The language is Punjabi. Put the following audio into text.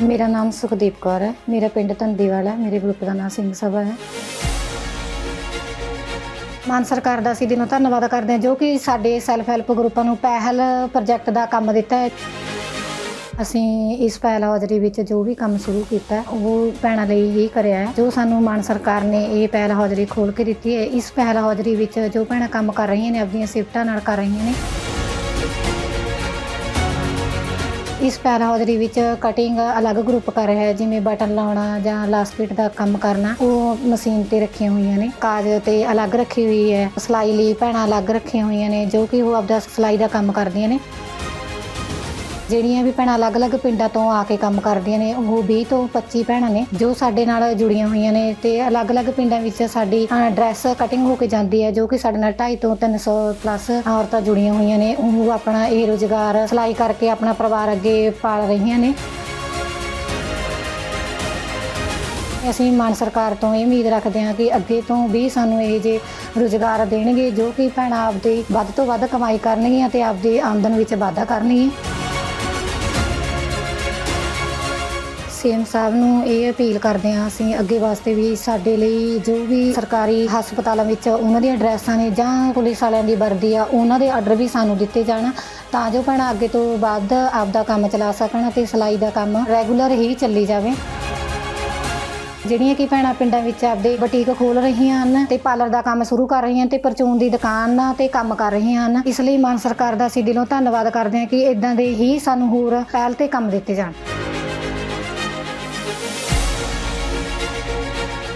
ਮੇਰਾ ਨਾਮ ਸੁਖਦੀਪ ਕੌਰ ਹੈ। ਮੇਰਾ ਪਿੰਡ ਧੰਦੀਵਾਲ ਹੈ। ਮੇਰੇ ਗਰੁੱਪ ਦਾ ਨਾਮ ਸਿੰਘ ਸਭਾ ਹੈ। ਮਾਨ ਸਰਕਾਰ ਦਾ ਅਸੀਂ ਦਿਨੋਂ ਧੰਨਵਾਦ ਕਰਦੇ ਹਾਂ ਜੋ ਕਿ ਸਾਡੇ ਸੈਲਫ ਹੈਲਪ ਗਰੁੱਪਾਂ ਨੂੰ ਪਹਿਲ ਪ੍ਰੋਜੈਕਟ ਦਾ ਕੰਮ ਦਿੱਤਾ ਹੈ। ਅਸੀਂ ਇਸ ਪਹਿਲ ਹੌਜਰੀ ਵਿੱਚ ਜੋ ਵੀ ਕੰਮ ਸ਼ੁਰੂ ਕੀਤਾ ਉਹ ਭੈਣਾਂ ਲਈ ਹੀ ਕਰਿਆ ਹੈ। ਜੋ ਸਾਨੂੰ ਮਾਨ ਸਰਕਾਰ ਨੇ ਇਹ ਪਹਿਲ ਹੌਜਰੀ ਖੋਲ ਕੇ ਦਿੱਤੀ ਹੈ, ਇਸ ਪਹਿਲ ਹੌਜਰੀ ਵਿੱਚ ਜੋ ਭੈਣਾਂ ਕੰਮ ਕਰ ਰਹੀਆਂ ਨੇ, ਆਪਣੀਆਂ ਸਿਫਟਾਂ ਨਾਲ ਕਰ ਰਹੀਆਂ ਨੇ। ਇਸ ਪਹਿਲ ਹੌਜਰੀ ਵਿੱਚ ਕਟਿੰਗ ਅਲੱਗ ਗਰੁੱਪ ਕਰ ਰਿਹਾ ਹੈ, ਜਿਵੇਂ ਬਟਨ ਲਾਉਣਾ ਜਾਂ ਲਾਸਟ ਦਾ ਕੰਮ ਕਰਨਾ, ਉਹ ਮਸ਼ੀਨ ਤੇ ਰੱਖੀਆਂ ਹੋਈਆਂ ਨੇ। ਕਾਜ ਤੇ ਅਲੱਗ ਰੱਖੀ ਹੋਈ ਹੈ, ਸਿਲਾਈ ਲਈ ਭੈਣਾਂ ਅਲੱਗ ਰੱਖੀਆਂ ਹੋਈਆਂ ਨੇ, ਜੋ ਕਿ ਉਹ ਆਪਦਾ ਸਿਲਾਈ ਦਾ ਕੰਮ ਕਰਦੀਆਂ ਨੇ। ਜਿਹੜੀਆਂ ਵੀ ਭੈਣਾਂ ਅਲੱਗ-ਅਲੱਗ ਪਿੰਡਾਂ ਤੋਂ ਆ ਕੇ ਕੰਮ ਕਰਦੀਆਂ ਨੇ, ਉਹ 20 ਤੋਂ 25 ਭੈਣਾਂ ਨੇ, ਜੋ ਸਾਡੇ ਨਾਲ ਜੁੜੀਆਂ ਹੋਈਆਂ ਨੇ ਤੇ ਅਲੱਗ-ਅਲੱਗ ਪਿੰਡਾਂ ਵਿੱਚ ਸਾਡੀ ਡਰੈਸ ਕਟਿੰਗ ਹੋ ਕੇ ਜਾਂਦੀ ਹੈ, ਜੋ ਕਿ ਸਾਡੇ ਨਾਲ 250 ਤੋਂ 300 ਪਲੱਸ ਔਰਤਾਂ ਜੁੜੀਆਂ ਹੋਈਆਂ ਨੇ, ਉਹ ਆਪਣਾ ਇਹ ਰੋਜ਼ਗਾਰ ਸਿਲਾਈ ਕਰਕੇ ਆਪਣਾ ਪਰਿਵਾਰ ਅੱਗੇ ਪਾਲ ਰਹੀਆਂ ਨੇ। ਅਸੀਂ ਮਾਨ ਸਰਕਾਰ ਤੋਂ ਇਹ ਉਮੀਦ ਰੱਖਦੇ ਹਾਂ ਕਿ ਅੱਗੇ ਤੋਂ ਵੀ ਸਾਨੂੰ ਇਹ ਜੇ ਰੁਜ਼ਗਾਰ ਦੇਣਗੇ, ਜੋ ਕਿ ਭੈਣਾਂ ਆਪਦੀ ਵੱਧ ਤੋਂ ਵੱਧ ਕਮਾਈ ਕਰਨਗੀਆਂ ਤੇ ਆਪਦੀ ਆਮਦਨ ਵਿੱਚ ਵਾਧਾ ਕਰਨਗੀਆਂ। ਸੀਐਮ ਸਾਹਿਬ ਨੂੰ ਇਹ ਅਪੀਲ ਕਰਦੇ ਹਾਂ ਅਸੀਂ ਅੱਗੇ ਵਾਸਤੇ ਵੀ ਸਾਡੇ ਲਈ ਜੋ ਵੀ ਸਰਕਾਰੀ ਹਸਪਤਾਲਾਂ ਵਿੱਚ ਉਹਨਾਂ ਦੀਆਂ ਐਡਰੈਸਾਂ ਨੇ ਜਾਂ ਪੁਲਿਸ ਵਾਲਿਆਂ ਦੀ ਵਰਦੀ ਆ, ਉਹਨਾਂ ਦੇ ਆਰਡਰ ਵੀ ਸਾਨੂੰ ਦਿੱਤੇ ਜਾਣ, ਤਾਂ ਜੋ ਭੈਣਾਂ ਅੱਗੇ ਤੋਂ ਵੱਧ ਆਪਦਾ ਕੰਮ ਚਲਾ ਸਕਣ ਅਤੇ ਸਿਲਾਈ ਦਾ ਕੰਮ ਰੈਗੂਲਰ ਹੀ ਚੱਲੀ ਜਾਵੇ। ਜਿਹੜੀਆਂ ਕਿ ਭੈਣਾਂ ਪਿੰਡਾਂ ਵਿੱਚ ਆਪਦੇ ਬੁਟੀਕ ਖੋਲ ਰਹੀਆਂ ਹਨ ਤੇ ਪਾਰਲਰ ਦਾ ਕੰਮ ਸ਼ੁਰੂ ਕਰ ਰਹੀਆਂ ਤੇ ਪਰਚੂਨ ਦੀ ਦੁਕਾਨ ਤੇ ਕੰਮ ਕਰ ਰਹੀਆਂ ਹਨ, ਇਸ ਲਈ ਮਾਨ ਸਰਕਾਰ ਦਾ ਅਸੀਂ ਦਿਲੋਂ ਧੰਨਵਾਦ ਕਰਦੇ ਹਾਂ ਕਿ ਇਦਾਂ ਦੇ ਹੀ ਸਾਨੂੰ ਹੋਰ ਪਹਿਲ ਤੇ ਕੰਮ ਦਿੱਤੇ ਜਾਣ। thank you